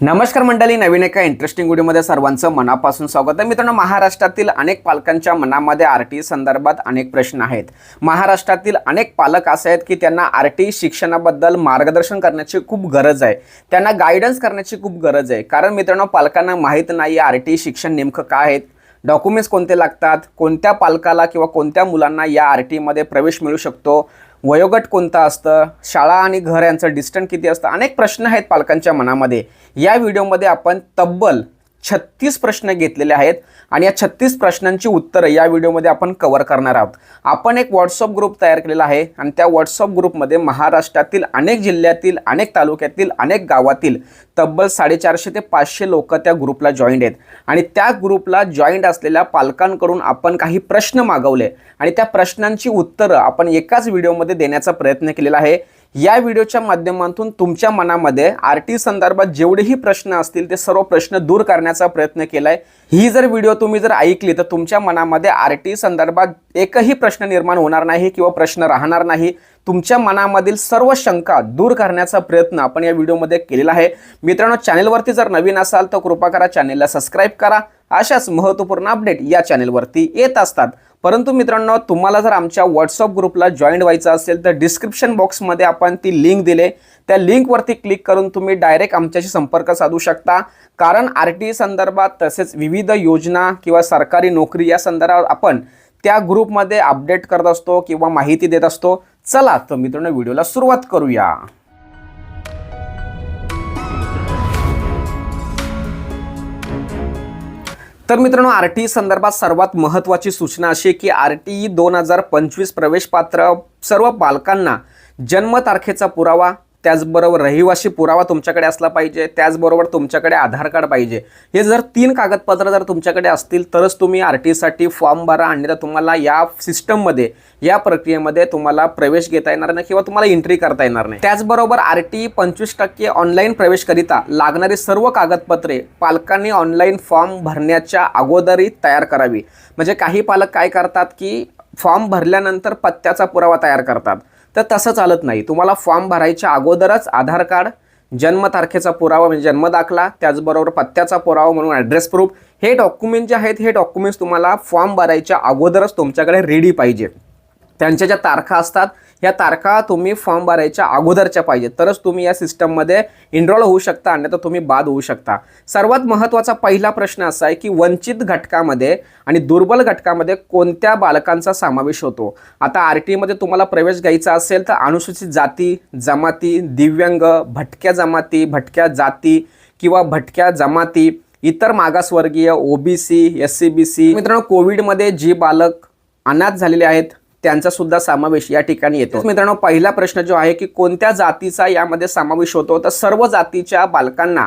नमस्कार मंडळी नवीन एका इंटरेस्टिंग व्हिडिओमध्ये सर्वांचं मनापासून स्वागत आहे. मित्रांनो महाराष्ट्रातील अनेक पालकांच्या मनामध्ये आर टी संदर्भात अनेक प्रश्न आहेत. महाराष्ट्रातील अनेक पालक असे आहेत की त्यांना आर टी शिक्षणाबद्दल मार्गदर्शन करण्याची खूप गरज आहे. त्यांना गायडन्स करण्याची खूप गरज आहे. कारण मित्रांनो पालकांना माहीत नाही आर टी शिक्षण नेमकं काय आहेत डॉक्युमेंट्स कोणते लागतात? कोणत्या पालकाला किंवा कोणत्या मुलांना या आर टीमध्ये प्रवेश मिळू शकतो? वयोगट कोणतं असतं? शाळा आणि घर यांचं डिस्टन्स किती असतं? अनेक प्रश्न आहेत पालकांच्या मनामध्ये. या व्हिडिओमध्ये आपण तब्बल छत्तीस प्रश्न घेतलेले आहेत आणि या छत्तीस प्रश्नांची उत्तरं या व्हिडिओमध्ये आपण कव्हर करणार आहोत. आपण एक व्हॉट्सअप ग्रुप तयार केलेला आहे आणि त्या व्हॉट्सअप ग्रुपमध्ये महाराष्ट्रातील अनेक जिल्ह्यातील अनेक तालुक्यातील अनेक गावातील तब्बल साडेचारशे ते पाचशे लोक त्या ग्रुपला जॉईंट आहेत. आणि त्या ग्रुपला जॉईंट असलेल्या पालकांकडून आपण काही प्रश्न मागवले. आणि त्या प्रश्नांची उत्तरं आपण एकाच व्हिडिओमध्ये देण्याचा प्रयत्न केलेला आहे. या व्हिडिओच्या माध्यमातून तुमच्या मनामध्ये आर टी संदर्भात जेवढेही प्रश्न असतील ते सर्व प्रश्न दूर करण्याचा प्रयत्न केला आहे ही जर व्हिडिओ तुम्ही जर ऐकली तर तुमच्या मनामध्ये आर टी संदर्भात एकही प्रश्न निर्माण होणार नाही किंवा प्रश्न राहणार नाही. तुमच्या मनामधील सर्व शंका दूर करण्याचा प्रयत्न आपण या व्हिडिओमध्ये केलेला आहे. मित्रांनो चॅनेलवरती जर नवीन असाल तर कृपा करा चॅनेलला सबस्क्राईब करा. अशाच महत्त्वपूर्ण अपडेट या चॅनेलवरती येत असतात. परंतु मित्रांनो तुम्हाला जर आमच्या व्हॉट्सअप ग्रुपला जॉईंट व्हायचं असेल तर डिस्क्रिप्शन बॉक्समध्ये आपण ती लिंक दिले. त्या लिंकवरती क्लिक करून तुम्ही डायरेक्ट आमच्याशी संपर्क साधू शकता. कारण आर टी संदर्भात तसेच विविध योजना किंवा सरकारी नोकरी या संदर्भात आपण त्या ग्रुपमध्ये अपडेट करत असतो किंवा माहिती देत असतो. चला तर मित्रांनो व्हिडिओला सुरुवात करूया. तर मित्रांनो आर टी संदर्भात सर्वात महत्त्वाची सूचना अशी आहे की आर टी ई दोन हजार पंचवीस प्रवेशपात्र सर्व पालकांना जन्मतारखेचा पुरावा त्याचबरोबर रहिवासी पुरावा तुमच्याकडे असला पाहिजे त्याचबरोबर तुमच्याकडे आधार कार्ड पाहिजे. हे जर तीन कागदपत्र जर तुमच्याकडे असतील तरच तुम्ही आर टीसाठी फॉर्म भरा आणि तर तुम्हाला या सिस्टममध्ये या प्रक्रियेमध्ये तुम्हाला प्रवेश घेता येणार नाही किंवा तुम्हाला एंट्री करता येणार नाही. त्याचबरोबर आर टी पंचवीस टक्के ऑनलाईन प्रवेशकरिता लागणारी सर्व कागदपत्रे पालकांनी ऑनलाईन फॉर्म भरण्याच्या अगोदरही तयार करावी. म्हणजे काही पालक काय करतात की फॉर्म भरल्यानंतर पत्त्याचा पुरावा तयार करतात. तर तसं चालत नाही. तुम्हाला फॉर्म भरायच्या अगोदरच आधार कार्ड जन्मतारखेचा पुरावा म्हणजे जन्मदाखला त्याचबरोबर पत्त्याचा पुरावा म्हणून ॲड्रेस प्रूफ हे डॉक्युमेंट जे आहेत हे डॉक्युमेंट्स तुम्हाला फॉर्म भरायच्या अगोदरच तुमच्याकडे रेडी पाहिजे. त्यांच्या ज्या तारखा असतात या तारखा तुम्ही फॉर्म भरायच्या अगोदरच्या पाहिजे तरच तुम्ही या सिस्टममध्ये इनरोल होऊ शकता अन्यथा तुम्ही बाद होऊ शकता. सर्वात महत्त्वाचा पहिला प्रश्न असा आहे की वंचित घटकामध्ये आणि दुर्बल घटकामध्ये कोणत्या बालकांचा समावेश होतो? आता आर टीमध्ये तुम्हाला प्रवेश घ्यायचा असेल तर अनुसूचित जाती जमाती दिव्यांग भटक्या जमाती भटक्या जाती किंवा भटक्या जमाती इतर मागासवर्गीय OBC S C B C मित्रांनो कोविडमध्ये जी बालक अनाथ झालेले आहेत त्यांचा सुद्धा समावेश या ठिकाणी येतो. मित्रांनो पहिला प्रश्न जो आहे की कोणत्या जातीचा यामध्ये समावेश होतो? तर सर्व जातीच्या बालकांना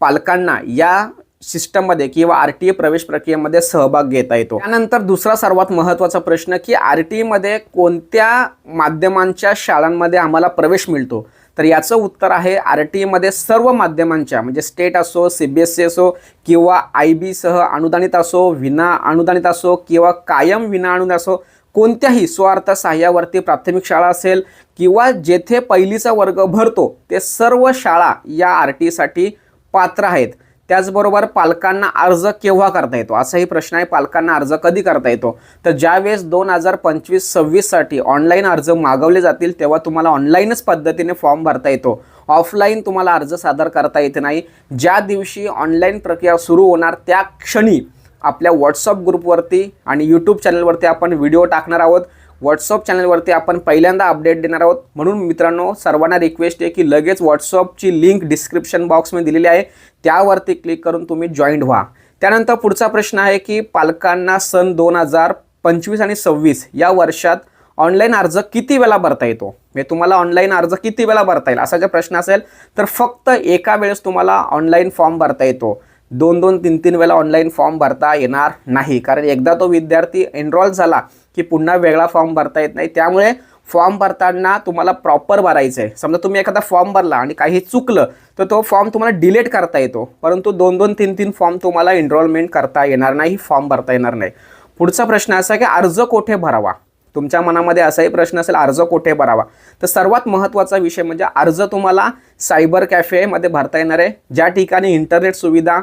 पालकांना या सिस्टममध्ये किंवा आर टी ए प्रवेश प्रक्रियेमध्ये सहभाग घेता येतो. त्यानंतर दुसरा सर्वात महत्त्वाचा प्रश्न की आर टी ईमध्ये कोणत्या माध्यमांच्या शाळांमध्ये आम्हाला प्रवेश मिळतो? तर याचं उत्तर आहे आर टी ईमध्ये सर्व माध्यमांच्या म्हणजे स्टेट असो सी बी एस सी असो किंवा आय बीसह अनुदानित असो विना अनुदानित असो किंवा कायम विना अनुदानित असो कोणत्याही स्वार्थ सहाय्यावरती प्राथमिक शाळा असेल किंवा जेथे पहिलीचा वर्ग भरतो ते सर्व शाळा या आर टीसाठी पात्र आहेत. त्याचबरोबर पालकांना अर्ज केव्हा करता येतो? असाही प्रश्न आहे. पालकांना अर्ज कधी करता येतो? तर ज्यावेळेस दोन हजार पंचवीस सव्वीससाठी ऑनलाईन अर्ज मागवले जातील तेव्हा तुम्हाला ऑनलाईनच पद्धतीने फॉर्म भरता येतो. ऑफलाईन तुम्हाला अर्ज सादर करता येत नाही. ज्या दिवशी ऑनलाईन प्रक्रिया सुरू होणार त्या क्षणी आपल्या व्हॉट्सअप ग्रुपवरती आणि यूट्यूब चॅनलवरती आपण व्हिडिओ टाकणार आहोत. व्हॉट्सअप चॅनलवरती आपण पहिल्यांदा अपडेट देणार आहोत. म्हणून मित्रांनो सर्वांना रिक्वेस्ट आहे की लगेच व्हॉट्सअपची लिंक डिस्क्रिप्शन बॉक्समध्ये दिलेली आहे. त्यावरती क्लिक करून तुम्ही जॉईंट व्हा. त्यानंतर पुढचा प्रश्न आहे की पालकांना सन दोन हजार पंचवीस आणि सव्वीस या वर्षात ऑनलाईन अर्ज किती वेळा भरता येतो? म्हणजे तुम्हाला ऑनलाईन अर्ज किती वेळा भरता येईल? असा जर प्रश्न असेल तर फक्त एका वेळेस तुम्हाला ऑनलाईन फॉर्म भरता येतो. दोन दोन तीन तीन वेळा ऑनलाईन फॉर्म भरता येणार नाही. कारण एकदा तो विद्यार्थी एनरोल झाला की पुन्हा वेगळा फॉर्म भरता येत नाही. त्यामुळे फॉर्म भरताना तुम्हाला प्रॉपर भरायचं आहे समजा तुम्ही एखादा फॉर्म भरला आणि काही चुकलं तर तो फॉर्म तुम्हाला डिलीट करता येतो. परंतु दोन दोन तीन तीन फॉर्म तुम्हाला एनरोलमेंट करता येणार नाही फॉर्म भरता येणार नाही. पुढचा प्रश्न असा की अर्ज कोठे भरावा? तुमच्या मनामध्ये असाही प्रश्न असेल अर्ज कुठे भरावा? तर सर्वात महत्त्वाचा विषय म्हणजे अर्ज तुम्हाला सायबर कॅफेमध्ये भरता येणार आहे. ज्या ठिकाणी इंटरनेट सुविधा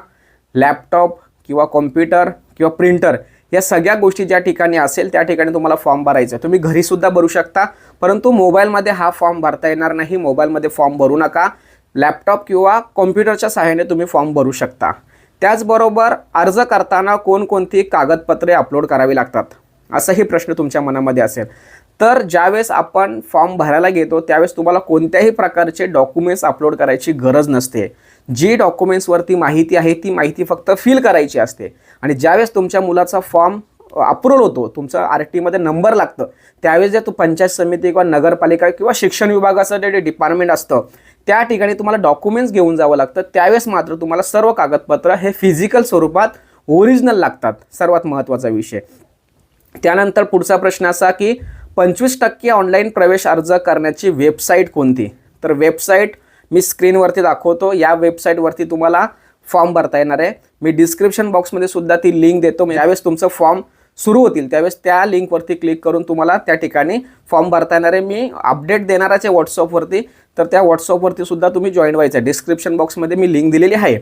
लॅपटॉप किंवा कॉम्प्युटर किंवा प्रिंटर या सगळ्या गोष्टी ज्या ठिकाणी असेल त्या ठिकाणी तुम्हाला फॉर्म भरायचा आहे. तुम्ही घरीसुद्धा भरू शकता परंतु मोबाईलमध्ये हा फॉर्म भरता येणार नाही. मोबाईलमध्ये फॉर्म भरू नका. लॅपटॉप किंवा कॉम्प्युटरच्या सहाय्याने तुम्ही फॉर्म भरू शकता. त्याचबरोबर अर्ज करताना कोणकोणती कागदपत्रे अपलोड करावी लागतात? असाही प्रश्न तुमच्या मनामध्ये असेल. तर ज्यावेळेस आपण फॉर्म भरायला घेतो त्यावेळेस तुम्हाला कोणत्याही प्रकारचे डॉक्युमेंट्स अपलोड करायची गरज नसते. जी डॉक्युमेंट्सवरती माहिती आहे ती माहिती फक्त फिल करायची असते. आणि ज्यावेळेस तुमच्या मुलाचा फॉर्म अप्रूव्हल होतो तुमचं आर टीमध्ये नंबर लागतं त्यावेळेस जे तो पंचायत समिती किंवा नगरपालिका किंवा शिक्षण विभागाचं जे डिपार्टमेंट असतं त्या ठिकाणी तुम्हाला डॉक्युमेंट्स घेऊन जावं लागतं. त्यावेळेस मात्र तुम्हाला सर्व कागदपत्र हे फिजिकल स्वरूपात ओरिजिनल लागतात. सर्वात महत्त्वाचा विषय. त्यानंतर पुढचा प्रश्न असा की पंचवीस टक्के ऑनलाईन प्रवेश अर्ज करण्याची वेबसाईट कोणती? तर वेबसाईट मी स्क्रीनवरती दाखवतो. या वेबसाईटवरती तुम्हाला फॉर्म भरता येणार आहे. मी डिस्क्रिप्शन बॉक्समध्ये सुद्धा ती लिंक देतो. म्हणजे यावेळेस तुमचं फॉर्म सुरू होतील त्यावेळेस त्या लिंकवरती क्लिक करून तुम्हाला त्या ठिकाणी फॉर्म भरता येणार आहे. मी अपडेट देणारच आहे व्हॉट्सअपवरती तर त्या व्हॉट्सअपवरती सुद्धा तुम्ही जॉईन व्हायचं आहे. डिस्क्रिप्शन बॉक्समध्ये मी लिंक दिलेली आहे.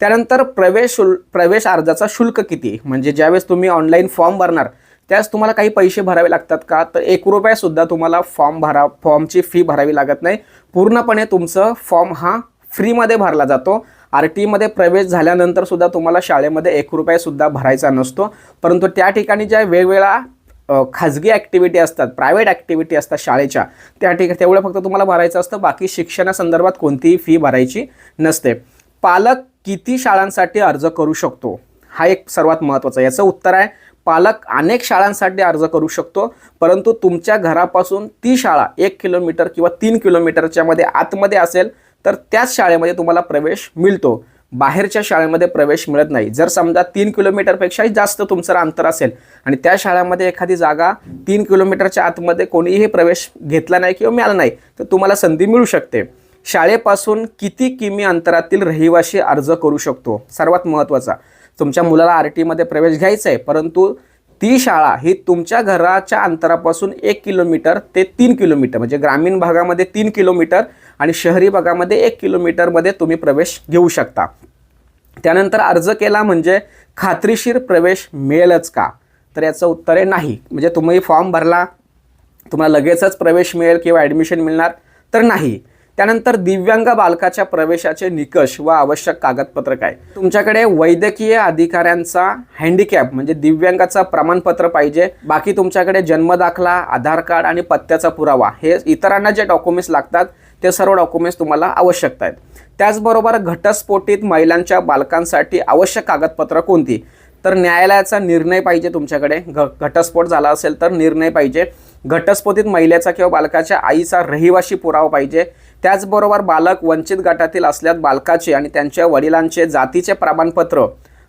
त्यानंतर प्रवेश शुल्क प्रवेश अर्जाचा शुल्क किती? म्हणजे ज्यावेळेस तुम्ही ऑनलाईन फॉर्म भरणार त्यास तुम्हाला काही पैसे भरावे लागतात का? तर एक रुपयासुद्धा तुम्हाला फॉर्म भरा फॉर्मची फी भरावी लागत नाही. पूर्णपणे तुमचं फॉर्म हा फ्रीमध्ये भरला जातो. आर टीमध्ये प्रवेश झाल्यानंतर सुद्धा तुम्हाला शाळेमध्ये एक रुपयासुद्धा भरायचा नसतो. परंतु त्या ठिकाणी ज्या वेगवेगळ्या खाजगी ॲक्टिव्हिटी असतात प्रायव्हेट ॲक्टिव्हिटी असतात शाळेच्या त्या ठिकाणी तेवढं फक्त तुम्हाला भरायचं असतं. बाकी शिक्षणासंदर्भात कोणतीही फी भरायची नसते. पालक किती शाळांसाठी अर्ज करू शकतो? हा एक सर्वात महत्त्वाचा याचं उत्तर आहे पालक अनेक शाळांसाठी अर्ज करू शकतो परंतु तुमच्या घरापासून ती शाळा एक किलोमीटर किंवा तीन किलोमीटरच्या मध्ये आतमध्ये असेल तर त्याच शाळेमध्ये तुम्हाला प्रवेश मिळतो. बाहेरच्या शाळेमध्ये प्रवेश मिळत नाही. जर समजा तीन किलोमीटरपेक्षाही जास्त तुमचं अंतर असेल आणि त्या शाळेमध्ये एखादी जागा तीन किलोमीटरच्या आतमध्ये कोणीही प्रवेश घेतला नाही किंवा मिळाला नाही तर तुम्हाला संधी मिळू शकते. शाळेपासून किती किमी अंतरातील रहिवाशी अर्ज करू शकतो? सर्वात महत्त्वाचा. तुमच्या मुलाला आर टीमध्ये प्रवेश घ्यायचा आहे परंतु ती शाळा ही तुमच्या घराच्या अंतरापासून एक किलोमीटर ते तीन किलोमीटर म्हणजे ग्रामीण भागामध्ये तीन किलोमीटर आणि शहरी भागामध्ये एक किलोमीटरमध्ये तुम्ही प्रवेश घेऊ शकता. त्यानंतर अर्ज केला म्हणजे खात्रीशीर प्रवेश मिळेलच का? तर याचं उत्तर आहे नाही. म्हणजे तुम्ही फॉर्म भरला तुम्हाला लगेचच प्रवेश मिळेल किंवा ॲडमिशन मिळणार तर नाही. त्यानंतर दिव्यांग बालकाच्या प्रवेशाचे निकष व आवश्यक कागदपत्र काय तुमच्याकडे वैद्यकीय अधिकाऱ्यांचा हँडिकॅप म्हणजे दिव्यांगाचा प्रमाणपत्र पाहिजे. बाकी तुमच्याकडे जन्मदाखला आधार कार्ड आणि पत्त्याचा पुरावा हे इतरांना जे डॉक्युमेंट्स लागतात ते सर्व डॉक्युमेंट्स तुम्हाला आवश्यक आहेत. त्याचबरोबर घटस्फोटित महिलांच्या बालकांसाठी आवश्यक कागदपत्र कोणती? तर न्यायालयाचा निर्णय पाहिजे तुमच्याकडे. घ घटस्फोट झाला असेल तर निर्णय पाहिजे. घटस्फोटित महिलेचा किंवा बालकाच्या आईचा रहिवाशी पुरावा पाहिजे. त्याचबरोबर बालक वंचित गटातील असल्यास बालकाचे आणि त्यांच्या वडिलांचे जातीचे प्रमाणपत्र.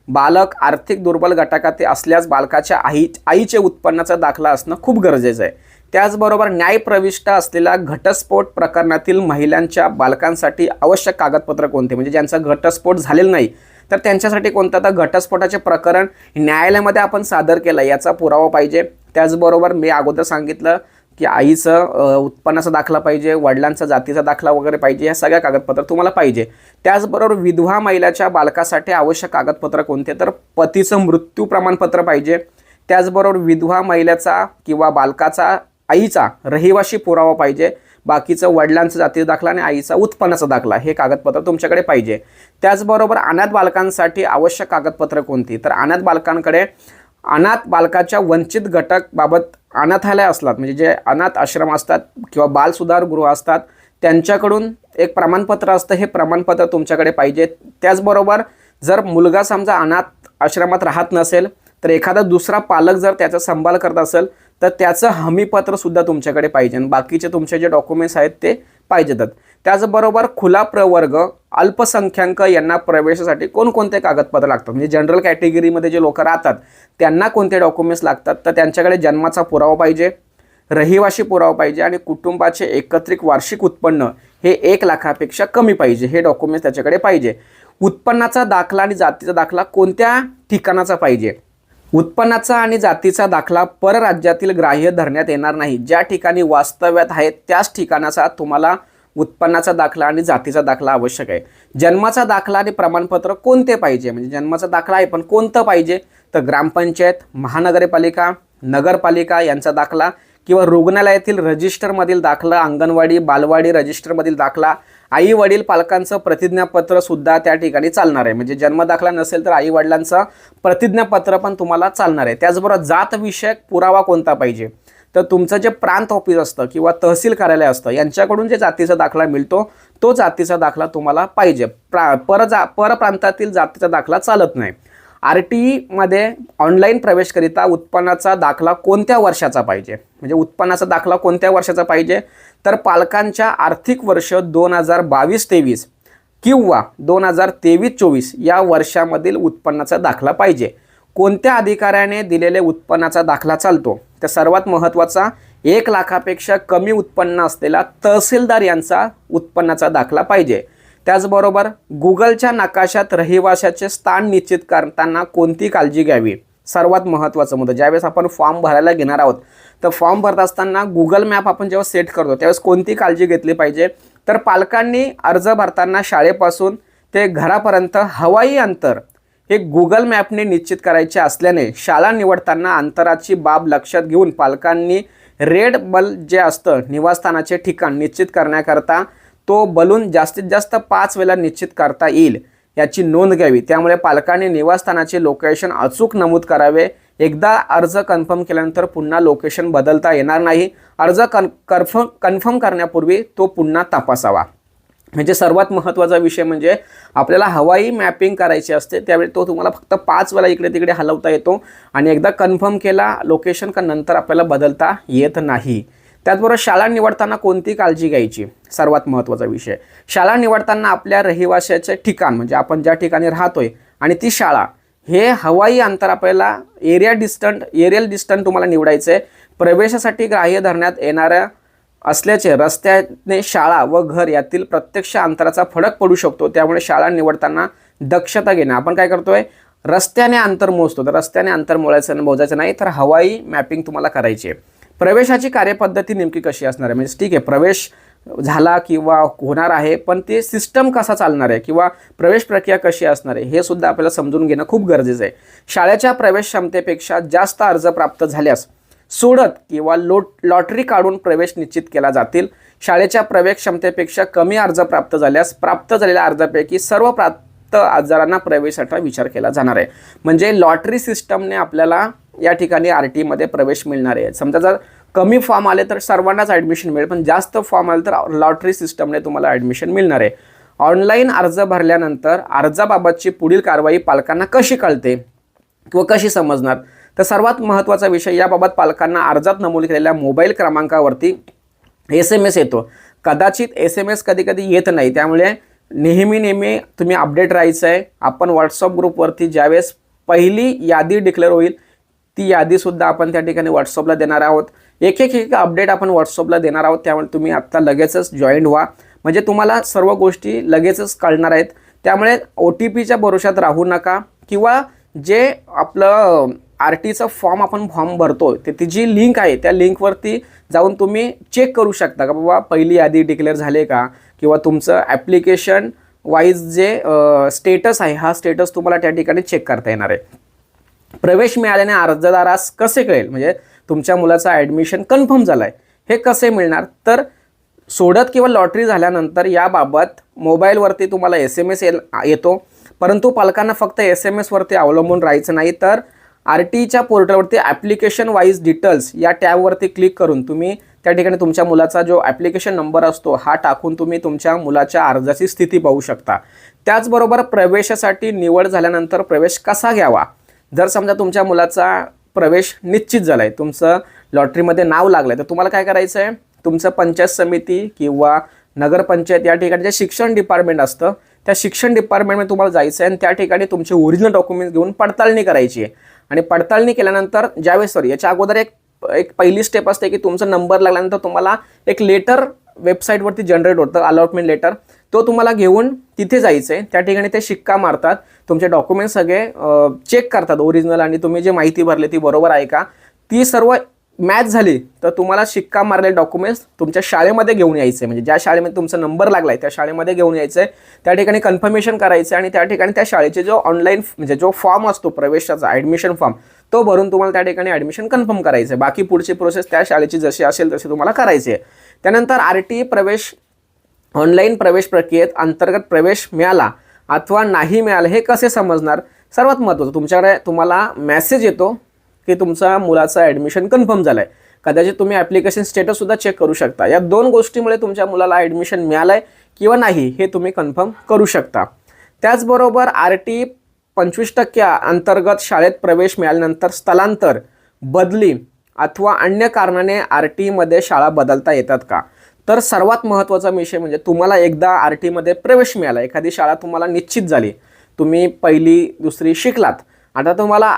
बालक आर्थिक दुर्बल गटाकातील असल्यास बालकाच्या आई आईचे उत्पन्नाचा दाखला असणं खूप गरजेचं आहे. त्याचबरोबर न्यायप्रविष्ट असलेल्या घटस्फोट प्रकरणातील महिलांच्या बालकांसाठी आवश्यक कागदपत्र कोणते? म्हणजे ज्यांचा घटस्फोट झालेला नाही तर त्यांच्यासाठी कोणतं तर घटस्फोटाचे प्रकरण न्यायालयामध्ये आपण सादर केलं याचा पुरावा पाहिजे. त्याचबरोबर मी अगोदर सांगितलं की आईचं उत्पन्नाचा दाखला पाहिजे वडिलांचा जातीचा दाखला वगैरे पाहिजे ह्या सगळ्या कागदपत्र तुम्हाला पाहिजे. त्याचबरोबर विधवा महिलाच्या बालकासाठी आवश्यक कागदपत्र कोणते तर पतीचं मृत्यू प्रमाणपत्र पाहिजे. त्याचबरोबर विधवा महिलेचा किंवा बालकाचा आईचा रहिवाशी पुरावा पाहिजे. बाकीचं वडिलांचा जातीचा दाखला आणि आईचा उत्पन्नाचा दाखला हे कागदपत्र तुमच्याकडे पाहिजे. त्याचबरोबर अनाथ बालकांसाठी आवश्यक कागदपत्र कोणती? तर अनाथ बालकांकडे अनाथ बालकाच्या वंचित घटकबाबत अनाथालय असतात. म्हणजे जे अनाथ आश्रम असतात किंवा बालसुधार गृह असतात त्यांच्याकडून एक प्रमाणपत्र असतं. हे प्रमाणपत्र तुमच्याकडे पाहिजे. त्याचबरोबर जर मुलगा समजा अनाथ आश्रमात राहत नसेल तर एखादा दुसरा पालक जर त्याचा संभाल करत असेल तर त्याचं हमीपत्रसुद्धा तुमच्याकडे पाहिजे. आणि बाकीचे तुमचे जे डॉक्युमेंट्स आहेत ते पाहिजेतच. त्याचबरोबर खुला प्रवर्ग अल्पसंख्याक यांना प्रवेशासाठी कोणकोणते कागदपत्र लागतात? म्हणजे जनरल कॅटेगरीमध्ये जे लोक राहतात त्यांना कोणते डॉक्युमेंट्स लागतात? तर त्यांच्याकडे जन्माचा पुरावा पाहिजे रहिवाशी पुरावा पाहिजे आणि कुटुंबाचे एकत्रित वार्षिक उत्पन्न हे एक लाखापेक्षा कमी पाहिजे. हे डॉक्युमेंट्स त्याच्याकडे पाहिजे. उत्पन्नाचा दाखला आणि जातीचा दाखला कोणत्या ठिकाणाचा पाहिजे? उत्पन्नाचा आणि जातीचा दाखला परराज्यातील ग्राह्य धरण्यात येणार नाही. ज्या ठिकाणी वास्तव्यात आहे त्याच ठिकाणाचा तुम्हाला उत्पन्नाचा दाखला आणि जातीचा दाखला आवश्यक आहे. जन्माचा दाखला आणि प्रमाणपत्र कोणते पाहिजे? म्हणजे जन्माचा दाखला आहे पण कोणतं पाहिजे? तर ग्रामपंचायत महानगरपालिका नगरपालिका यांचा दाखला किंवा रुग्णालयातील रजिस्टरमधील दाखला अंगणवाडी बालवाडी रजिस्टरमधील दाखला आई वडील पालकांचं प्रतिज्ञापत्र सुद्धा त्या ठिकाणी चालणार आहे. म्हणजे जन्म दाखला नसेल तर आई वडिलांचं प्रतिज्ञापत्र पण तुम्हाला चालणार आहे. त्याचबरोबर जात विषयक पुरावा कोणता पाहिजे? तर तुमचं जे प्रांत ऑफिस असतं किंवा तहसील कार्यालय असतं यांच्याकडून जे जातीचा दाखला मिळतो तो जातीचा दाखला तुम्हाला पाहिजे. प्रा पर जा परप्रांतातील जातीचा दाखला चालत नाही. आर टी ईमध्ये ऑनलाईन प्रवेशकरिता उत्पन्नाचा दाखला कोणत्या वर्षाचा पाहिजे? म्हणजे उत्पन्नाचा दाखला कोणत्या वर्षाचा पाहिजे? तर पालकांच्या आर्थिक वर्ष दोन हजार बावीस तेवीस किंवा दोन हजार तेवीस चोवीस या वर्षामधील उत्पन्नाचा दाखला पाहिजे. कोणत्या अधिकाऱ्याने दिलेले उत्पन्नाचा दाखला चालतो? तर सर्वात महत्त्वाचा एक लाखापेक्षा कमी उत्पन्न असलेला तहसीलदार यांचा उत्पन्नाचा दाखला पाहिजे. त्याचबरोबर गुगलच्या नकाशात रहिवाशाचे स्थान निश्चित करताना कोणती काळजी घ्यावी? सर्वात महत्त्वाचं मुद्दा. ज्यावेळेस आपण फॉर्म भरायला घेणार आहोत तर फॉर्म भरत असताना गुगल मॅप आपण जेव्हा सेट करतो त्यावेळेस कोणती काळजी घेतली पाहिजे? तर पालकांनी अर्ज भरताना शाळेपासून ते घरापर्यंत हवाई अंतर हे गुगल मॅपने निश्चित करायचे असल्याने शाळा निवडताना अंतराची बाब लक्षात घेऊन पालकांनी रेड बल जे असतं निवासस्थानाचे ठिकाण निश्चित करण्याकरता तो बलून जास्तीत जास्त पाच वेळा निश्चित करता येईल याची नोंद घ्यावी. त्यामुळे पालकांनी निवासस्थानाचे लोकेशन अचूक नमूद करावे. एकदा अर्ज कन्फर्म केल्यानंतर पुन्हा लोकेशन बदलता येणार नाही. अर्ज कन कन्फर्म कन्फर्म करण्यापूर्वी तो पुन्हा तपासावा. म्हणजे सर्वात महत्त्वाचा विषय म्हणजे आपल्याला हवाई मॅपिंग करायची असते त्यावेळी तो तुम्हाला फक्त पाच वेळा इकडे तिकडे हलवता येतो आणि एकदा कन्फर्म केला लोकेशन का नंतर आपल्याला बदलता येत नाही. त्याचबरोबर शाळा निवडताना कोणती काळजी घ्यायची? सर्वात महत्त्वाचा विषय. शाळा निवडताना आपल्या रहिवाशाचे ठिकाण म्हणजे आपण ज्या ठिकाणी राहतोय आणि ती शाळा हे हवाई अंतर आपल्याला एरिया डिस्टंट एरियल डिस्टंट तुम्हाला निवडायचं. आहे प्रवेशासाठी ग्राह्य धरण्यात येणाऱ्या असल्याचे रस्त्याने शाळा व घर यातील प्रत्यक्ष अंतराचा फरक पडू शकतो. त्यामुळे शाळा निवडताना दक्षता घेणं. आपण काय करतोय? रस्त्याने अंतर मोजतो. तर रस्त्याने अंतर मोजायचं मोजायचं नाही तर हवाई मॅपिंग तुम्हाला करायची आहे. प्रवेशाची कार्यपद्धती नेमकी कशी असणार आहे? म्हणजे ठीक आहे प्रवेश झाला किंवा होणार आहे पण ते सिस्टम कसा चालणार आहे किंवा प्रवेश प्रक्रिया कशी असणार आहे हे सुद्धा आपल्याला समजून घेणं खूप गरजेचं आहे. शाळेच्या प्रवेश क्षमतेपेक्षा जास्त अर्ज प्राप्त झाल्यास सोडत किंवा लोट लॉटरी काढून प्रवेश निश्चित केला जातील. शाळेच्या प्रवेश क्षमतेपेक्षा कमी अर्ज प्राप्त झाल्यास प्राप्त झालेल्या अर्जापैकी सर्व प्राप्त आजारांना प्रवेशाचा विचार केला जाणार आहे. म्हणजे लॉटरी सिस्टमने आपल्याला या ठिकाणी आर टीमध्ये प्रवेश मिळणार आहे. समजा जर कमी फॉर्म आले तर सर्वांनाच ॲडमिशन मिळेल पण जास्त फॉर्म आले तर लॉटरी सिस्टमने तुम्हाला ॲडमिशन मिळणार आहे. ऑनलाईन अर्ज भरल्यानंतर अर्जाबाबतची पुढील कारवाई पालकांना कशी कळते किंवा कशी समजणार? तर सर्वात महत्त्वाचा विषय याबाबत पालकांना अर्जात नमूद केलेल्या मोबाईल क्रमांकावरती एस एम एस येतो. कदाचित एस एम एस कधी कधी येत नाही त्यामुळे नेहमी नेहमी तुम्ही अपडेट राहायचं आहे आपण व्हॉट्सअप ग्रुपवरती ज्यावेळेस पहिली यादी डिक्लेअर होईल ती यादीसुद्धा आपण त्या ठिकाणी व्हॉट्सअपला देणार आहोत. एक एक एक अपडेट आपण व्हॉट्सअपला देणार आहोत त्यामुळे तुम्ही आत्ता लगेचच जॉईंट व्हा. म्हणजे तुम्हाला सर्व गोष्टी लगेचच कळणार आहेत. त्यामुळे ओ टी पीच्या भरोशात राहू नका किंवा जे आपलं आर टीचं फॉर्म आपण फॉर्म भरतो ते ती जी लिंक आहे त्या लिंकवरती जाऊन तुम्ही चेक करू शकता का बाबा पहिली यादी डिक्लेअर झाले का? किंवा तुमचं ॲप्लिकेशन वाईज जे स्टेटस आहे हा स्टेटस तुम्हाला त्या ठिकाणी चेक करता येणार आहे. प्रवेश मिळाल्याने अर्जदारास कसे कळेल? म्हणजे तुमच्या मुलाचं ॲडमिशन कन्फर्म झालं आहे हे कसे मिळणार? तर सोडत किंवा लॉटरी झाल्यानंतर याबाबत मोबाईलवरती तुम्हाला एस एम एस येतो. परंतु पालकांना फक्त एस एम एसवरती अवलंबून राहायचं नाही. तर आर टीच्या पोर्टलवरती ॲप्लिकेशन वाईज डिटेल्स या टॅबवरती क्लिक करून तुम्ही त्या ठिकाणी तुमच्या मुलाचा जो ॲप्लिकेशन नंबर असतो हा टाकून तुम्ही तुमच्या मुलाच्या अर्जाची स्थिती पाहू शकता. त्याचबरोबर प्रवेशासाठी निवड झाल्यानंतर प्रवेश कसा घ्यावा? जर समजा तुमच्या मुलाचा प्रवेश निश्चित झाला आहे तुमचं लॉटरीमध्ये नाव लागलं आहे तर तुम्हाला काय करायचं आहे तुमचं पंचायत समिती किंवा नगरपंचायत या ठिकाणी जे शिक्षण डिपार्टमेंट असतं त्या शिक्षण डिपार्टमेंटमध्ये तुम्हाला जायचं आहे आणि त्या ठिकाणी तुमचे ओरिजिनल डॉक्युमेंट्स घेऊन पडताळणी करायची आहे. आणि पडताळणी केल्यानंतर ज्यावेळेस सॉरी याच्या अगोदर एक एक पहिली स्टेप असते की तुमचा नंबर लागल्यानंतर तुम्हाला एक लेटर वेबसाईटवरती जनरेट होतं अलॉटमेंट लेटर. तो तुम्हाला घेऊन तिथे जायचं आहे त्या ठिकाणी ते शिक्का मारतात. तुमचे डॉक्युमेंट सगळे चेक करतात ओरिजिनल आणि तुम्ही जे माहिती भरली ती बरोबर आहे का? ती सर्व मॅच झाली तर तुम्हाला शिक्का मारलेले डॉक्युमेंट्स तुमच्या शाळेमध्ये घेऊन यायचे म्हणजे ज्या शाळेमध्ये तुमचा नंबर लागला आहे त्या शाळेमध्ये घेऊन यायचं आहे त्या ठिकाणी कन्फर्मेशन करायचं आणि त्या ठिकाणी त्या शाळेचे जो ऑनलाईन म्हणजे जो फॉर्म असतो प्रवेशाचा ॲडमिशन फॉर्म तो भरून तुम्हाला त्या ठिकाणी ॲडमिशन कन्फर्म करायचं आहे बाकी पुढची प्रोसेस त्या शाळेची जशी असेल तशी तुम्हाला करायची आहे त्यानंतर आर टी प्रवेश ऑनलाईन प्रवेश प्रक्रियेत अंतर्गत प्रवेश मिळाला अथवा नाही मिळाला हे कसे समजणार? सर्वात महत्त्वाचं तुमच्याकडे तुम्हाला मेसेज येतो की तुमचा मुलाचं ॲडमिशन कन्फर्म झालं आहे कदाचित तुम्ही ॲप्लिकेशन स्टेटससुद्धा चेक करू शकता. या दोन गोष्टीमुळे तुमच्या मुलाला ॲडमिशन मिळालं आहे किंवा नाही हे तुम्ही कन्फर्म करू शकता. त्याचबरोबर आर टी पंचवीस टक्के अंतर्गत शाळेत प्रवेश मिळाल्यानंतर स्थलांतर बदली अथवा अन्य कारणाने आर टीमध्ये शाळा बदलता येतात का? तर सर्वात महत्त्वाचा विषय म्हणजे तुम्हाला एकदा आर टीमध्ये प्रवेश मिळाला. एखादी शाळा तुम्हाला निश्चित झाली. तुम्ही पहिली दुसरी शिकलात. आता तुम्हाला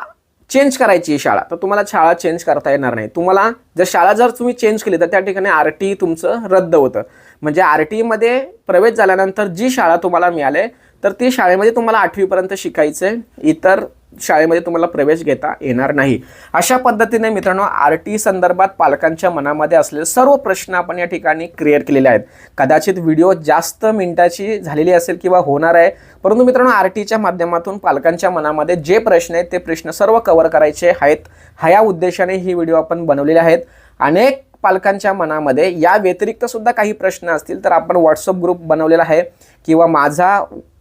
चेंज करायची आहे शाळा. तर तुम्हाला शाळा चेंज करता येणार नाही. तुम्हाला जर शाळा जर तुम्ही चेंज केली तर त्या ठिकाणी आर टी तुमचं रद्द होतं. म्हणजे आर टीमध्ये प्रवेश झाल्यानंतर जी शाळा तुम्हाला मिळाली तर ती शाळेमध्ये तुम्हाला आठवीपर्यंत शिकायचं आहे इतर शाळेमध्ये तुम्हाला प्रवेश घेता येणार नाही. अशा पद्धतीने मित्रांनो आर टी संदर्भात पालकांच्या मनामध्ये असलेले सर्व प्रश्न आपण या ठिकाणी क्रिएट केलेले आहेत. कदाचित व्हिडिओ जास्त मिनिटाची झालेली असेल किंवा होणार आहे परंतु मित्रांनो आर टीच्या माध्यमातून पालकांच्या मनामध्ये जे प्रश्न आहेत ते प्रश्न सर्व कव्हर करायचे आहेत. ह्या उद्देशाने ही व्हिडिओ आपण बनवलेले आहेत. अनेक पालकांच्या मनामध्ये या व्यतिरिक्त सुद्धा काही प्रश्न असतील तर आपण व्हॉट्सअप ग्रुप बनवलेला आहे. किंवा माझा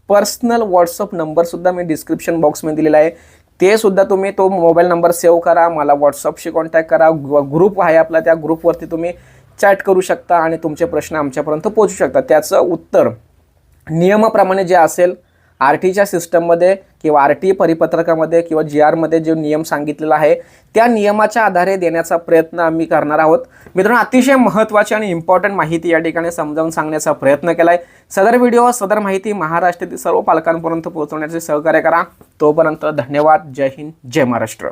पर्सनल व्हॉट्सअप नंबरसुद्धा मी डिस्क्रिप्शन बॉक्समध्ये दिलेला आहे. ते सुद्धा तुम्ही तो मोबाईल नंबर सेव्ह करा मला व्हॉट्सअपशी कॉन्टॅक्ट करा. ग्रुप आहे आपला त्या ग्रुपवरती तुम्ही चॅट करू शकता आणि तुमचे प्रश्न आमच्यापर्यंत पोहोचू शकता. त्याचं उत्तर नियमाप्रमाणे जे असेल आर टीच्या सिस्टममध्ये किंवा आर टी परिपत्रकामध्ये किंवा जी आरमध्ये जो नियम सांगितलेला आहे त्या नियमाच्या आधारे देण्याचा प्रयत्न आम्ही करणार आहोत. मित्रांनो अतिशय महत्त्वाची आणि इम्पॉर्टंट माहिती या ठिकाणी समजावून सांगण्याचा प्रयत्न केला आहे सदर व्हिडिओ सदर माहिती महाराष्ट्रातील सर्व पालकांपर्यंत पोहोचवण्याचे सहकार्य करा. तोपर्यंत धन्यवाद. जय हिंद जय महाराष्ट्र.